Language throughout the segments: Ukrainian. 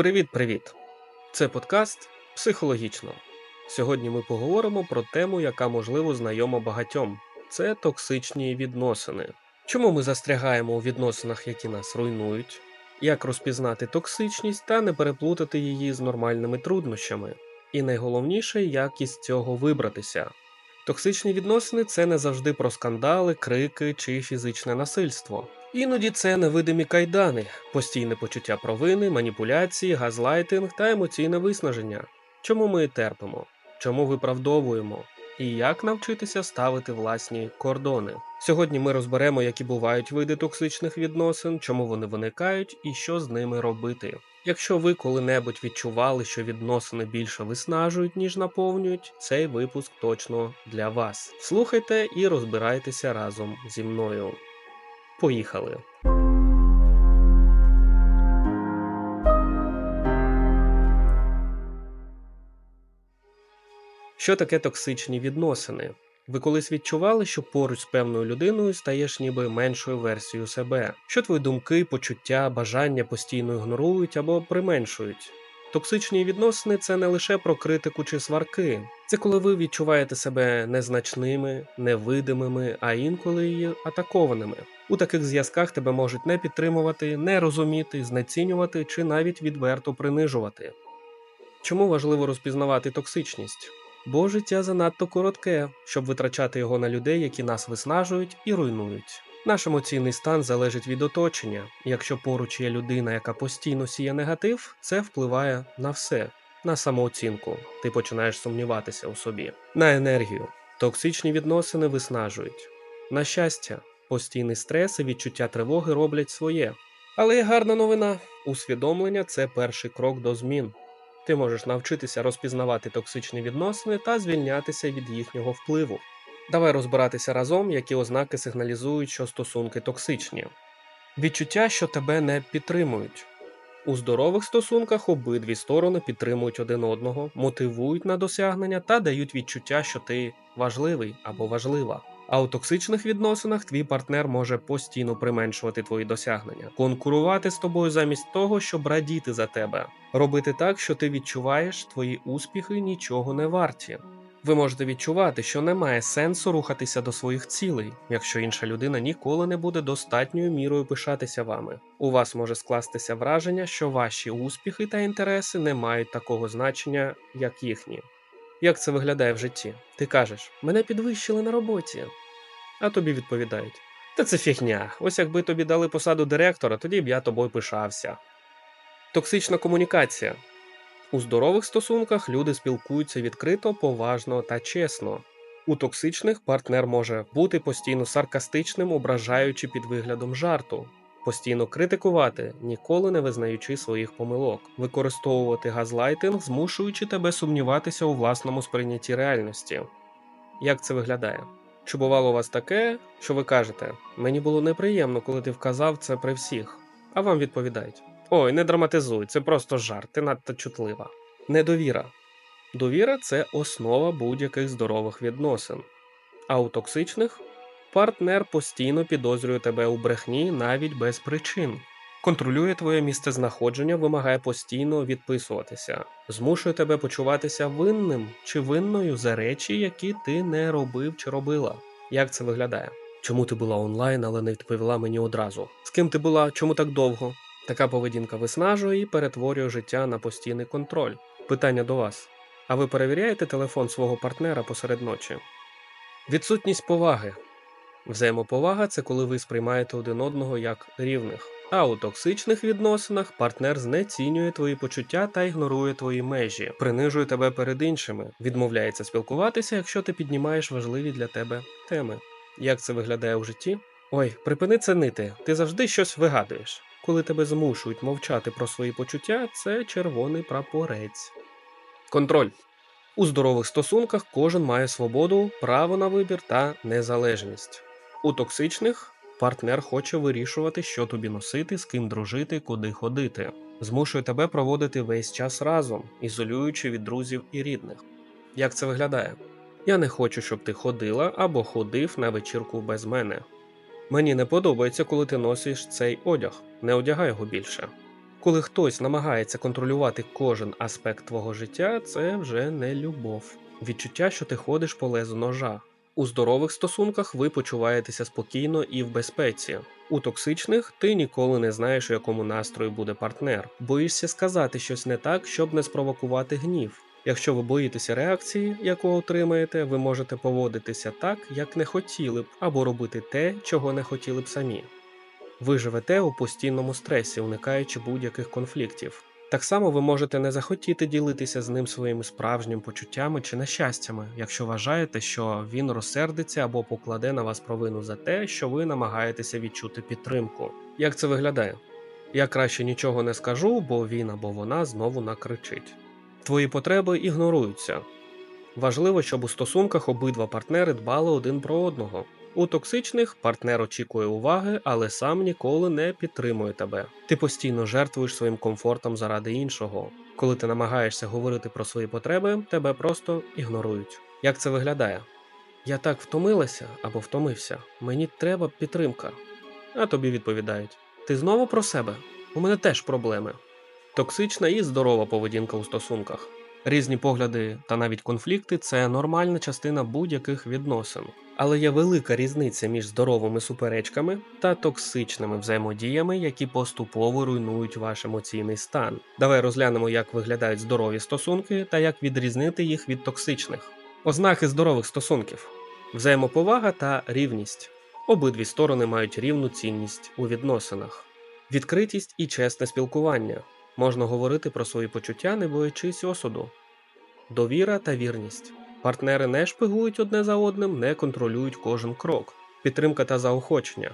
Привіт-привіт! Це подкаст Психологічно. Сьогодні ми поговоримо про тему, яка можливо знайома багатьом: це токсичні відносини. Чому ми застрягаємо у відносинах, які нас руйнують, як розпізнати токсичність та не переплутати її з нормальними труднощами. І найголовніше, як із цього вибратися. Токсичні відносини це не завжди про скандали, крики чи фізичне насильство. Іноді це невидимі кайдани, постійне почуття провини, маніпуляції, газлайтинг та емоційне виснаження. Чому ми терпимо? Чому виправдовуємо? І як навчитися ставити власні кордони? Сьогодні ми розберемо, які бувають види токсичних відносин, чому вони виникають і що з ними робити. Якщо ви коли-небудь відчували, що відносини більше виснажують, ніж наповнюють, цей випуск точно для вас. Слухайте і розбирайтеся разом зі мною. Поїхали! Що таке токсичні відносини? Ви колись відчували, що поруч з певною людиною стаєш ніби меншою версією себе, що твої думки, почуття, бажання постійно ігнорують або применшують. Токсичні відносини це не лише про критику чи сварки, це коли ви відчуваєте себе незначними, невидимими, а інколи і атакованими. У таких зв'язках тебе можуть не підтримувати, не розуміти, знецінювати чи навіть відверто принижувати. Чому важливо розпізнавати токсичність? Бо життя занадто коротке, щоб витрачати його на людей, які нас виснажують і руйнують. Наш емоційний стан залежить від оточення. Якщо поруч є людина, яка постійно сіє негатив, це впливає на все, на самооцінку. Ти починаєш сумніватися у собі, на енергію. Токсичні відносини виснажують. На щастя, постійний стрес і відчуття тривоги роблять своє. Але є гарна новина: усвідомлення це перший крок до змін. Ти можеш навчитися розпізнавати токсичні відносини та звільнятися від їхнього впливу. Давай розбиратися разом, які ознаки сигналізують, що стосунки токсичні. Відчуття, що тебе не підтримують. У здорових стосунках обидві сторони підтримують один одного, мотивують на досягнення та дають відчуття, що ти важливий або важлива. А у токсичних відносинах твій партнер може постійно применшувати твої досягнення, конкурувати з тобою замість того, щоб радіти за тебе, робити так, що ти відчуваєш, твої успіхи нічого не варті. Ви можете відчувати, що немає сенсу рухатися до своїх цілей, якщо інша людина ніколи не буде достатньою мірою пишатися вами. У вас може скластися враження, що ваші успіхи та інтереси не мають такого значення, як їхні. Як це виглядає в житті? Ти кажеш, мене підвищили на роботі. А тобі відповідають: Та це фігня. Ось якби тобі дали посаду директора, тоді б я тобою пишався. Токсична комунікація. У здорових стосунках люди спілкуються відкрито, поважно та чесно. У токсичних партнер може бути постійно саркастичним, ображаючи під виглядом жарту, постійно критикувати, ніколи не визнаючи своїх помилок, використовувати газлайтинг, змушуючи тебе сумніватися у власному сприйнятті реальності. Як це виглядає? Чи бувало у вас таке, що ви кажете, мені було неприємно, коли ти вказав це при всіх, а вам відповідають: Ой, не драматизуй, це просто жарт, ти надто чутлива. Недовіра. Довіра це основа будь-яких здорових відносин. А у токсичних партнер постійно підозрює тебе у брехні навіть без причин. Контролює твоє місцезнаходження, вимагає постійно відписуватися, змушує тебе почуватися винним чи винною за речі, які ти не робив чи робила. Як це виглядає? Чому ти була онлайн, але не відповіла мені одразу? З ким ти була? Чому так довго? Така поведінка виснажує і перетворює життя на постійний контроль. Питання до вас: а ви перевіряєте телефон свого партнера посеред ночі? Відсутність поваги. Взаємоповага це коли ви сприймаєте один одного як рівних. А у токсичних відносинах партнер знецінює твої почуття та ігнорує твої межі, принижує тебе перед іншими, відмовляється спілкуватися, якщо ти піднімаєш важливі для тебе теми. Як це виглядає у житті? Ой, припини це нити, ти завжди щось вигадуєш. Коли тебе змушують мовчати про свої почуття, це червоний прапорець. Контроль. У здорових стосунках кожен має свободу, право на вибір та незалежність. У токсичних партнер хоче вирішувати, що тобі носити, з ким дружити, куди ходити. Змушує тебе проводити весь час разом, ізолюючи від друзів і рідних. Як це виглядає? Я не хочу, щоб ти ходила або ходив на вечірку без мене. Мені не подобається, коли ти носиш цей одяг, не одягай його більше. Коли хтось намагається контролювати кожен аспект твого життя, це вже не любов. Відчуття, що ти ходиш по лезу ножа. У здорових стосунках ви почуваєтеся спокійно і в безпеці. У токсичних ти ніколи не знаєш, у якому настрої буде партнер. Боїшся сказати щось не так, щоб не спровокувати гнів. Якщо ви боїтеся реакції, яку отримаєте, ви можете поводитися так, як не хотіли б, або робити те, чого не хотіли б самі. Ви живете у постійному стресі, уникаючи будь-яких конфліктів. Так само ви можете не захотіти ділитися з ним своїми справжніми почуттями чи нещастями, якщо вважаєте, що він розсердиться або покладе на вас провину за те, що ви намагаєтеся відчути підтримку. Як це виглядає? Я краще нічого не скажу, бо він або вона знову накричить. Твої потреби ігноруються. Важливо, щоб у стосунках обидва партнери дбали один про одного. У токсичних партнер очікує уваги, але сам ніколи не підтримує тебе. Ти постійно жертвуєш своїм комфортом заради іншого. Коли ти намагаєшся говорити про свої потреби, тебе просто ігнорують. Як це виглядає? Я так втомилася або втомився. Мені треба підтримка. А тобі відповідають: Ти знову про себе? У мене теж проблеми. Токсична і здорова поведінка у стосунках. Різні погляди та навіть конфлікти це нормальна частина будь-яких відносин. Але є велика різниця між здоровими суперечками та токсичними взаємодіями, які поступово руйнують ваш емоційний стан. Давай розглянемо, як виглядають здорові стосунки та як відрізнити їх від токсичних. Ознаки здорових стосунків: взаємоповага та рівність. Обидві сторони мають рівну цінність у відносинах, відкритість і чесне спілкування. Можна говорити про свої почуття, не боячись осуду, довіра та вірність. Партнери не шпигують одне за одним, не контролюють кожен крок, підтримка та заохочення.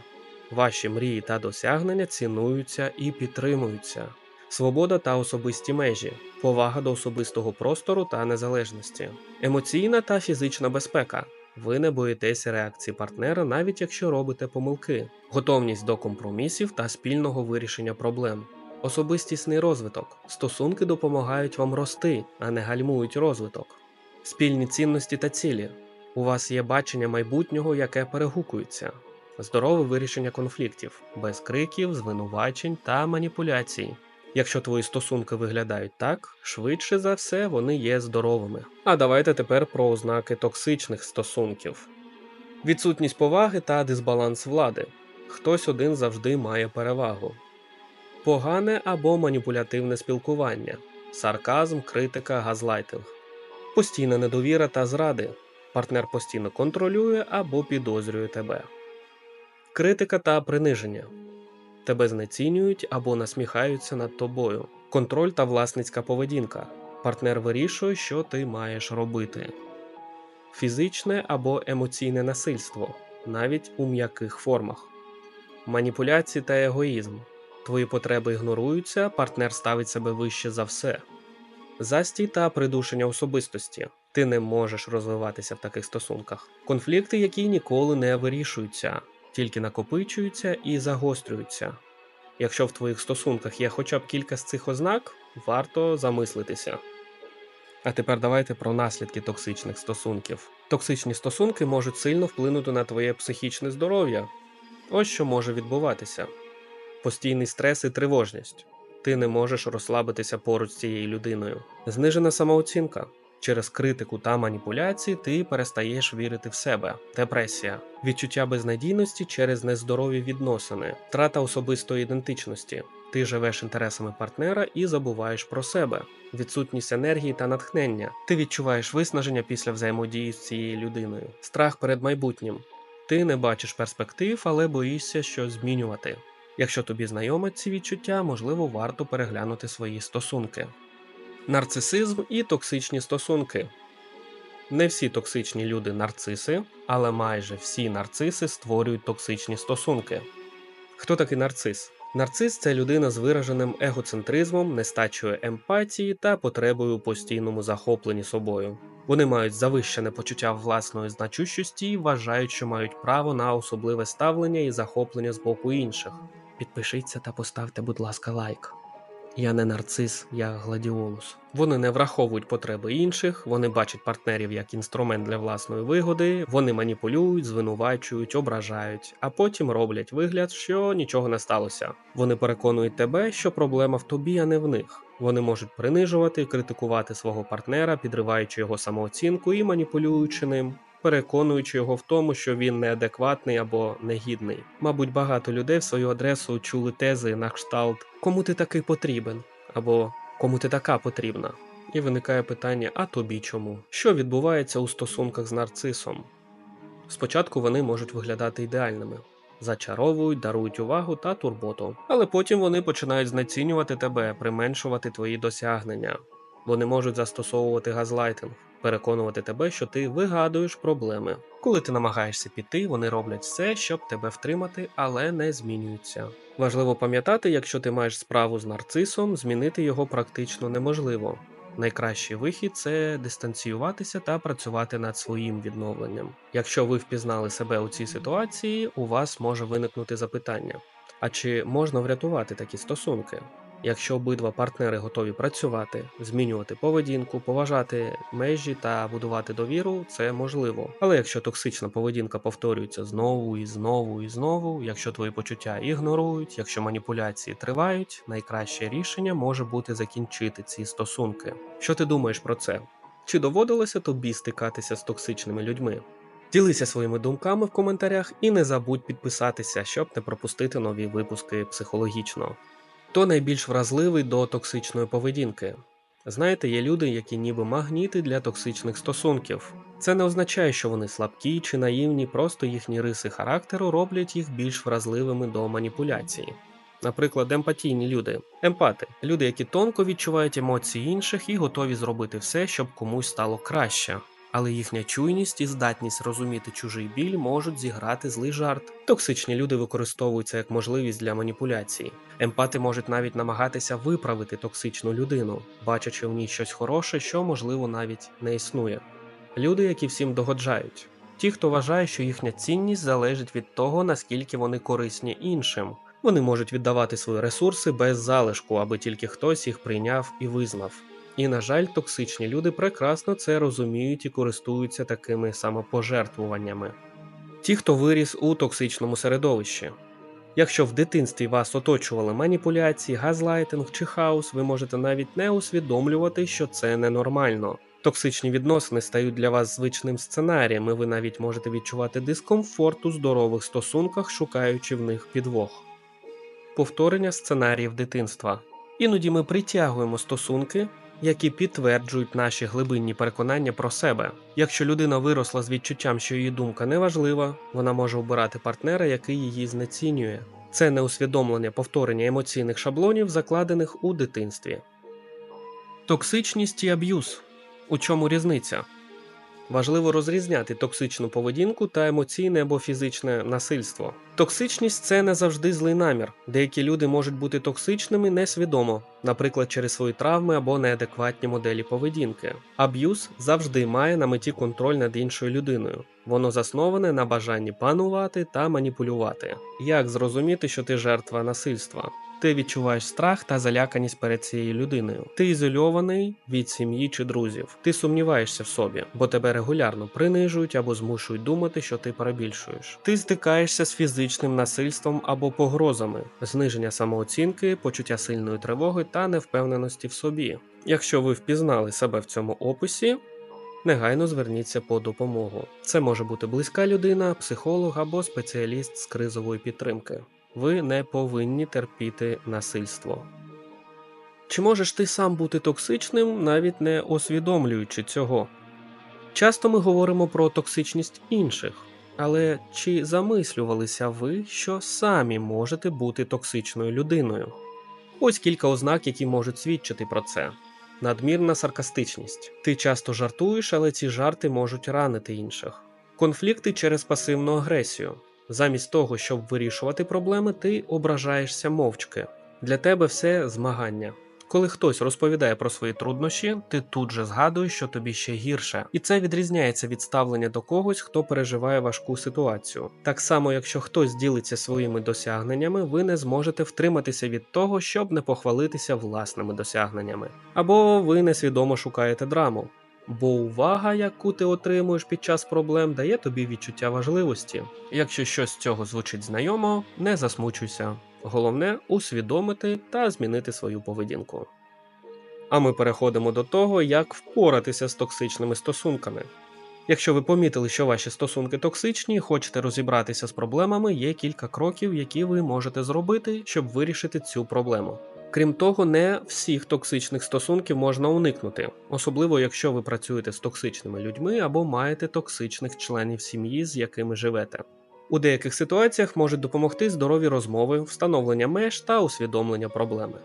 Ваші мрії та досягнення цінуються і підтримуються. Свобода та особисті межі, повага до особистого простору та незалежності, емоційна та фізична безпека. Ви не боїтеся реакції партнера, навіть якщо робите помилки, готовність до компромісів та спільного вирішення проблем. Особистісний розвиток. Стосунки допомагають вам рости, а не гальмують розвиток. Спільні цінності та цілі. У вас є бачення майбутнього, яке перегукується, здорове вирішення конфліктів, без криків, звинувачень та маніпуляцій. Якщо твої стосунки виглядають так, швидше за все вони є здоровими. А давайте тепер про ознаки токсичних стосунків: відсутність поваги та дисбаланс влади. Хтось один завжди має перевагу, погане або маніпулятивне спілкування, сарказм, критика, газлайтинг, постійна недовіра та зради. Партнер постійно контролює або підозрює тебе, критика та приниження. Тебе знецінюють або насміхаються над тобою, контроль та власницька поведінка. Партнер вирішує, що ти маєш робити, фізичне або емоційне насильство, навіть у м'яких формах, маніпуляції та егоїзм. Твої потреби ігноруються, партнер ставить себе вище за все. Застій та придушення особистості. Ти не можеш розвиватися в таких стосунках. Конфлікти, які ніколи не вирішуються, тільки накопичуються і загострюються. Якщо в твоїх стосунках є хоча б кілька з цих ознак, варто замислитися. А тепер давайте про наслідки токсичних стосунків. Токсичні стосунки можуть сильно вплинути на твоє психічне здоров'я. Ось що може відбуватися: постійний стрес і тривожність. Ти не можеш розслабитися поруч з цією людиною. Знижена самооцінка. Через критику та маніпуляції ти перестаєш вірити в себе, депресія, відчуття безнадійності через нездорові відносини, втрата особистої ідентичності. Ти живеш інтересами партнера і забуваєш про себе, відсутність енергії та натхнення. Ти відчуваєш виснаження після взаємодії з цією людиною, страх перед майбутнім. Ти не бачиш перспектив, але боїшся щось змінювати. Якщо тобі знайоме ці відчуття, можливо, варто переглянути свої стосунки. Нарцисизм і токсичні стосунки. Не всі токсичні люди нарциси, але майже всі нарциси створюють токсичні стосунки. Хто такий нарцис? Нарцис це людина з вираженим егоцентризмом, нестачою емпатії та потребою у постійному захопленні собою. Вони мають завищене почуття власної значущості і вважають, що мають право на особливе ставлення і захоплення з боку інших. Підпишіться та поставте, будь ласка, лайк. Я не нарцис, я гладіолус. Вони не враховують потреби інших, вони бачать партнерів як інструмент для власної вигоди, вони маніпулюють, звинувачують, ображають, а потім роблять вигляд, що нічого не сталося. Вони переконують тебе, що проблема в тобі, а не в них. Вони можуть принижувати, критикувати свого партнера, підриваючи його самооцінку і маніпулюючи ним. Переконуючи його в тому, що він неадекватний або негідний. Мабуть, багато людей в свою адресу чули тези на кшталт Кому ти такий потрібен? або Кому ти така потрібна? І виникає питання: а тобі чому? Що відбувається у стосунках з нарцисом? Спочатку вони можуть виглядати ідеальними, зачаровують, дарують увагу та турботу, але потім вони починають знецінювати тебе, применшувати твої досягнення. Вони можуть застосовувати газлайтинг, переконувати тебе, що ти вигадуєш проблеми. Коли ти намагаєшся піти, вони роблять все, щоб тебе втримати, але не змінюються. Важливо пам'ятати, якщо ти маєш справу з нарцисом, змінити його практично неможливо. Найкращий вихід це дистанціюватися та працювати над своїм відновленням. Якщо ви впізнали себе у цій ситуації, у вас може виникнути запитання: а чи можна врятувати такі стосунки? Якщо обидва партнери готові працювати, змінювати поведінку, поважати межі та будувати довіру, це можливо. Але якщо токсична поведінка повторюється знову і знову і знову, якщо твої почуття ігнорують, якщо маніпуляції тривають, найкраще рішення може бути закінчити ці стосунки. Що ти думаєш про це? Чи доводилося тобі стикатися з токсичними людьми? Ділися своїми думками в коментарях і не забудь підписатися, щоб не пропустити нові випуски психологічно. Хто найбільш вразливий до токсичної поведінки? Знаєте, є люди, які ніби магніти для токсичних стосунків. Це не означає, що вони слабкі чи наївні, просто їхні риси характеру роблять їх більш вразливими до маніпуляції. Наприклад, емпатійні люди, емпати люди, які тонко відчувають емоції інших і готові зробити все, щоб комусь стало краще але їхня чуйність і здатність розуміти чужий біль можуть зіграти злий жарт. Токсичні люди використовуються як можливість для маніпуляції. Емпати можуть навіть намагатися виправити токсичну людину, бачачи в ній щось хороше, що можливо навіть не існує. Люди, які всім догоджають. Ті, хто вважає, що їхня цінність залежить від того, наскільки вони корисні іншим. Вони можуть віддавати свої ресурси без залишку, аби тільки хтось їх прийняв і визнав. І, на жаль, токсичні люди прекрасно це розуміють і користуються такими самопожертвуваннями. Ті, хто виріс у токсичному середовищі. Якщо в дитинстві вас оточували маніпуляції, газлайтинг чи хаос, ви можете навіть не усвідомлювати, що це ненормально. Токсичні відносини стають для вас звичним сценарієм, і ви навіть можете відчувати дискомфорт у здорових стосунках, шукаючи в них підвох. Повторення сценаріїв дитинства. Іноді ми притягуємо стосунки, які підтверджують наші глибинні переконання про себе. Якщо людина виросла з відчуттям, що її думка не важлива, вона може обирати партнера, який її знецінює. Це неусвідомлення повторення емоційних шаблонів, закладених у дитинстві. Токсичність і аб'юз. У чому різниця? Важливо розрізняти токсичну поведінку та емоційне або фізичне насильство. Токсичність це не завжди злий намір. Деякі люди можуть бути токсичними несвідомо, наприклад, через свої травми або неадекватні моделі поведінки. Аб'юз завжди має на меті контроль над іншою людиною. Воно засноване на бажанні панувати та маніпулювати. Як зрозуміти, що ти жертва насильства? Ти відчуваєш страх та заляканість перед цією людиною. Ти ізольований від сім'ї чи друзів. Ти сумніваєшся в собі, бо тебе регулярно принижують або змушують думати, що ти перебільшуєш. Ти стикаєшся з фізичним насильством або погрозами, зниження самооцінки, почуття сильної тривоги та невпевненості в собі. Якщо ви впізнали себе в цьому описі. Негайно зверніться по допомогу. Це може бути близька людина, психолог або спеціаліст з кризової підтримки. Ви не повинні терпіти насильство. Чи можеш ти сам бути токсичним, навіть не усвідомлюючи цього? Часто ми говоримо про токсичність інших, але чи замислювалися ви, що самі можете бути токсичною людиною? Ось кілька ознак, які можуть свідчити про це. Надмірна саркастичність. Ти часто жартуєш, але ці жарти можуть ранити інших. Конфлікти через пасивну агресію. Замість того, щоб вирішувати проблеми, ти ображаєшся мовчки. Для тебе все змагання. Коли хтось розповідає про свої труднощі, ти тут же згадуєш, що тобі ще гірше, і це відрізняється від ставлення до когось, хто переживає важку ситуацію. Так само, якщо хтось ділиться своїми досягненнями, ви не зможете втриматися від того, щоб не похвалитися власними досягненнями, або ви несвідомо шукаєте драму. Бо увага, яку ти отримуєш під час проблем, дає тобі відчуття важливості. Якщо щось з цього звучить знайомо, не засмучуйся. Головне усвідомити та змінити свою поведінку. А ми переходимо до того, як впоратися з токсичними стосунками. Якщо ви помітили, що ваші стосунки токсичні, і хочете розібратися з проблемами, є кілька кроків, які ви можете зробити, щоб вирішити цю проблему. Крім того, не всіх токсичних стосунків можна уникнути, особливо якщо ви працюєте з токсичними людьми або маєте токсичних членів сім'ї, з якими живете. У деяких ситуаціях можуть допомогти здорові розмови, встановлення меж та усвідомлення проблеми.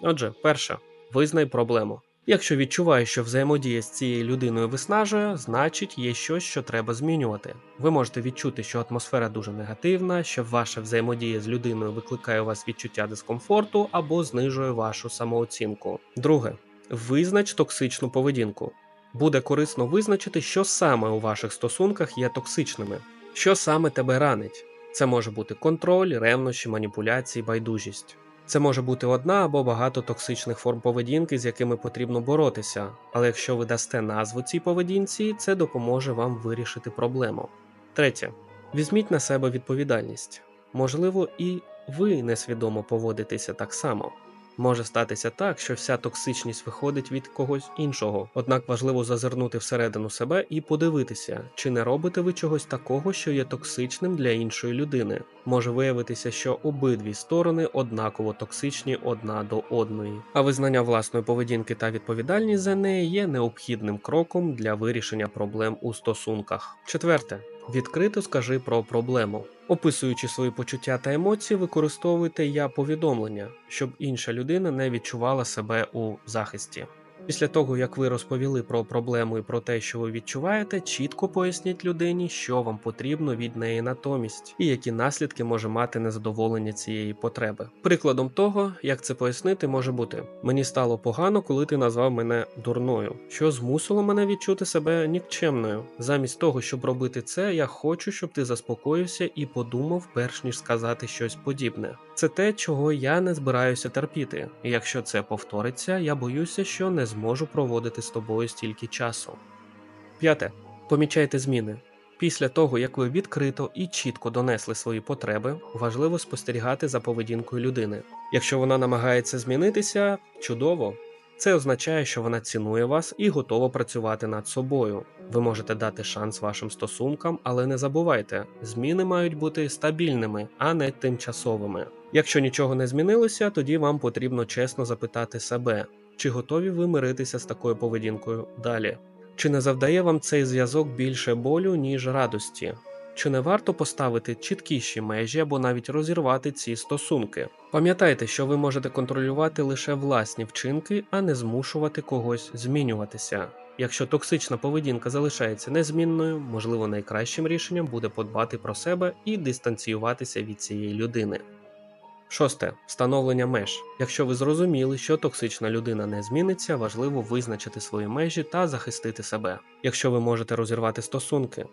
Отже, перше, визнай проблему. Якщо відчуваєш, що взаємодія з цією людиною виснажує, значить є щось, що треба змінювати. Ви можете відчути, що атмосфера дуже негативна, що ваша взаємодія з людиною викликає у вас відчуття дискомфорту або знижує вашу самооцінку. Друге, визнач токсичну поведінку. Буде корисно визначити, що саме у ваших стосунках є токсичними, що саме тебе ранить. Це може бути контроль, ревнощі, маніпуляції, байдужість. Це може бути одна або багато токсичних форм поведінки, з якими потрібно боротися, але якщо ви дасте назву цій поведінці, це допоможе вам вирішити проблему. Третє. Візьміть на себе відповідальність. Можливо, і ви несвідомо поводитеся так само. Може статися так, що вся токсичність виходить від когось іншого, однак важливо зазирнути всередину себе і подивитися, чи не робите ви чогось такого, що є токсичним для іншої людини. Може виявитися, що обидві сторони однаково токсичні одна до одної, а визнання власної поведінки та відповідальність за неї є необхідним кроком для вирішення проблем у стосунках. Четверте. Відкрито скажи про проблему. Описуючи свої почуття та емоції, використовуйте я повідомлення, щоб інша людина не відчувала себе у захисті. Після того, як ви розповіли про проблему і про те, що ви відчуваєте, чітко поясніть людині, що вам потрібно від неї натомість, і які наслідки може мати незадоволення цієї потреби. Прикладом того, як це пояснити, може бути: мені стало погано, коли ти назвав мене дурною, що змусило мене відчути себе нікчемною. Замість того, щоб робити це, я хочу, щоб ти заспокоївся і подумав, перш ніж сказати щось подібне. Це те, чого я не збираюся терпіти. І якщо це повториться, я боюся, що не зможу проводити з тобою стільки часу. П'яте. Помічайте зміни. Після того, як ви відкрито і чітко донесли свої потреби, важливо спостерігати за поведінкою людини. Якщо вона намагається змінитися, чудово. Це означає, що вона цінує вас і готова працювати над собою. Ви можете дати шанс вашим стосункам, але не забувайте, зміни мають бути стабільними, а не тимчасовими. Якщо нічого не змінилося, тоді вам потрібно чесно запитати себе, чи готові ви миритися з такою поведінкою далі. Чи не завдає вам цей зв'язок більше болю, ніж радості? Чи не варто поставити чіткіші межі або навіть розірвати ці стосунки? Пам'ятайте, що ви можете контролювати лише власні вчинки, а не змушувати когось змінюватися. Якщо токсична поведінка залишається незмінною, можливо, найкращим рішенням буде подбати про себе і дистанціюватися від цієї людини. Шосте встановлення меж. Якщо ви зрозуміли, що токсична людина не зміниться, важливо визначити свої межі та захистити себе. Якщо ви можете розірвати стосунки.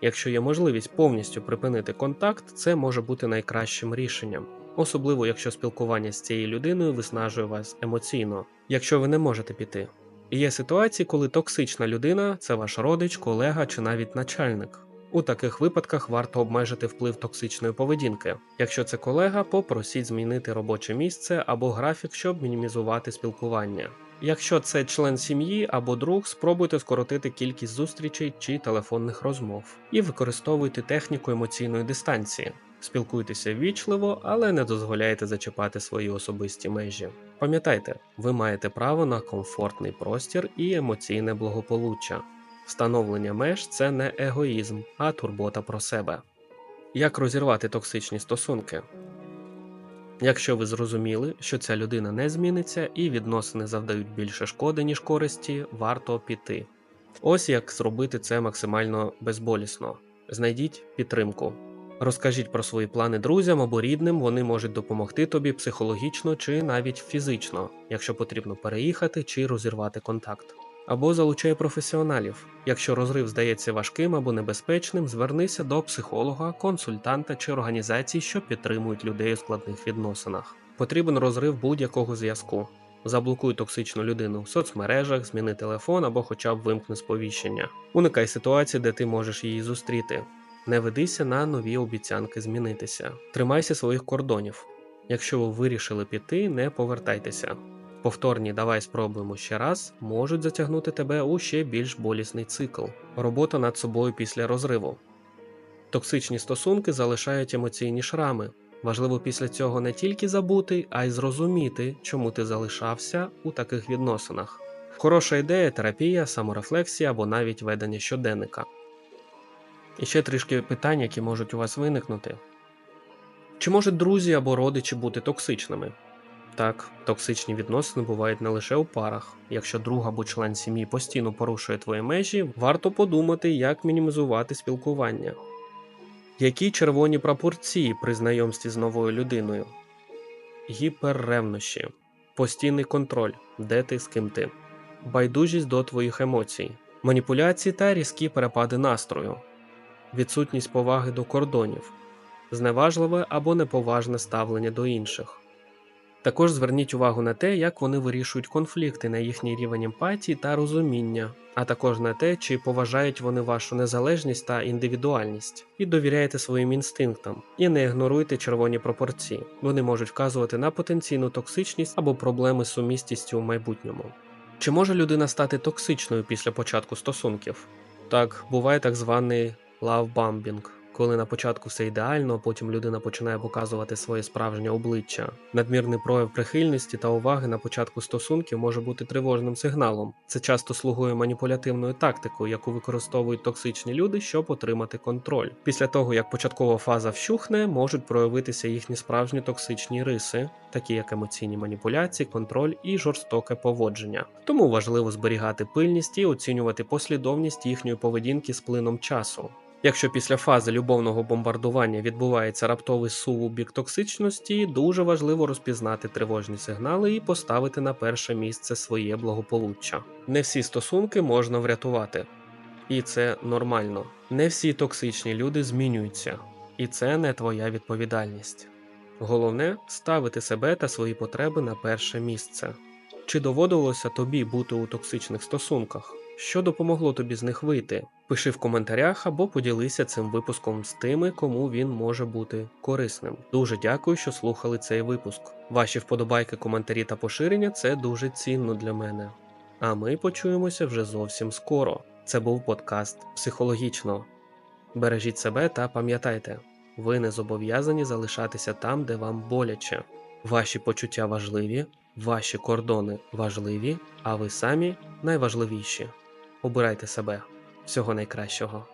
Якщо є можливість повністю припинити контакт, це може бути найкращим рішенням, особливо якщо спілкування з цією людиною виснажує вас емоційно, якщо ви не можете піти. Є ситуації, коли токсична людина це ваш родич, колега чи навіть начальник. У таких випадках варто обмежити вплив токсичної поведінки. Якщо це колега, попросіть змінити робоче місце або графік, щоб мінімізувати спілкування. Якщо це член сім'ї або друг, спробуйте скоротити кількість зустрічей чи телефонних розмов і використовуйте техніку емоційної дистанції. Спілкуйтеся ввічливо, але не дозволяйте зачіпати свої особисті межі. Пам'ятайте, ви маєте право на комфортний простір і емоційне благополуччя. Встановлення меж це не егоїзм, а турбота про себе. Як розірвати токсичні стосунки? Якщо ви зрозуміли, що ця людина не зміниться і відносини завдають більше шкоди, ніж користі, варто піти. Ось як зробити це максимально безболісно. Знайдіть підтримку. Розкажіть про свої плани друзям або рідним, вони можуть допомогти тобі психологічно чи навіть фізично, якщо потрібно переїхати чи розірвати контакт. Або залучай професіоналів. Якщо розрив здається важким або небезпечним, звернися до психолога, консультанта чи організацій, що підтримують людей у складних відносинах. Потрібен розрив будь-якого зв'язку. Заблокуй токсичну людину в соцмережах, зміни телефон або хоча б вимкни сповіщення. Уникай ситуації, де ти можеш її зустріти. Не ведися на нові обіцянки змінитися. Тримайся своїх кордонів. Якщо ви вирішили піти, не повертайтеся. Повторні давай спробуємо ще раз можуть затягнути тебе у ще більш болісний цикл. Робота над собою після розриву. Токсичні стосунки залишають емоційні шрами. Важливо після цього не тільки забути, а й зрозуміти, чому ти залишався у таких відносинах. Хороша ідея терапія, саморефлексія або навіть ведення щоденника. І ще трішки питань, які можуть у вас виникнути. Чи можуть друзі або родичі бути токсичними? Так, токсичні відносини бувають не лише у парах. Якщо друг або член сім'ї постійно порушує твої межі, варто подумати, як мінімізувати спілкування. Які червоні пропорції при знайомстві з новою людиною? Гіперревнощі, постійний контроль, де ти з ким ти, байдужість до твоїх емоцій, маніпуляції та різкі перепади настрою, відсутність поваги до кордонів, зневажливе або неповажне ставлення до інших. Також зверніть увагу на те, як вони вирішують конфлікти на їхній рівень емпатії та розуміння, а також на те, чи поважають вони вашу незалежність та індивідуальність, і довіряєте своїм інстинктам, і не ігноруйте червоні пропорції. Вони можуть вказувати на потенційну токсичність або проблеми з сумістістю у майбутньому. Чи може людина стати токсичною після початку стосунків? Так, буває так званий лавбамбінг, коли на початку все ідеально, а потім людина починає показувати своє справжнє обличчя. Надмірний прояв прихильності та уваги на початку стосунків може бути тривожним сигналом. Це часто слугує маніпулятивною тактикою, яку використовують токсичні люди, щоб отримати контроль. Після того, як початкова фаза вщухне, можуть проявитися їхні справжні токсичні риси, такі як емоційні маніпуляції, контроль і жорстоке поводження. Тому важливо зберігати пильність і оцінювати послідовність їхньої поведінки з плином часу. Якщо після фази любовного бомбардування відбувається раптовий сув у бік токсичності, дуже важливо розпізнати тривожні сигнали і поставити на перше місце своє благополуччя. Не всі стосунки можна врятувати, і це нормально. Не всі токсичні люди змінюються, і це не твоя відповідальність. Головне ставити себе та свої потреби на перше місце. Чи доводилося тобі бути у токсичних стосунках? Що допомогло тобі з них вийти? Пиши в коментарях або поділися цим випуском з тими, кому він може бути корисним. Дуже дякую, що слухали цей випуск. Ваші вподобайки, коментарі та поширення це дуже цінно для мене. А ми почуємося вже зовсім скоро. Це був подкаст психологічно. Бережіть себе та пам'ятайте, ви не зобов'язані залишатися там, де вам боляче. Ваші почуття важливі, ваші кордони важливі, а ви самі найважливіші. Обирайте себе. Всього найкращого.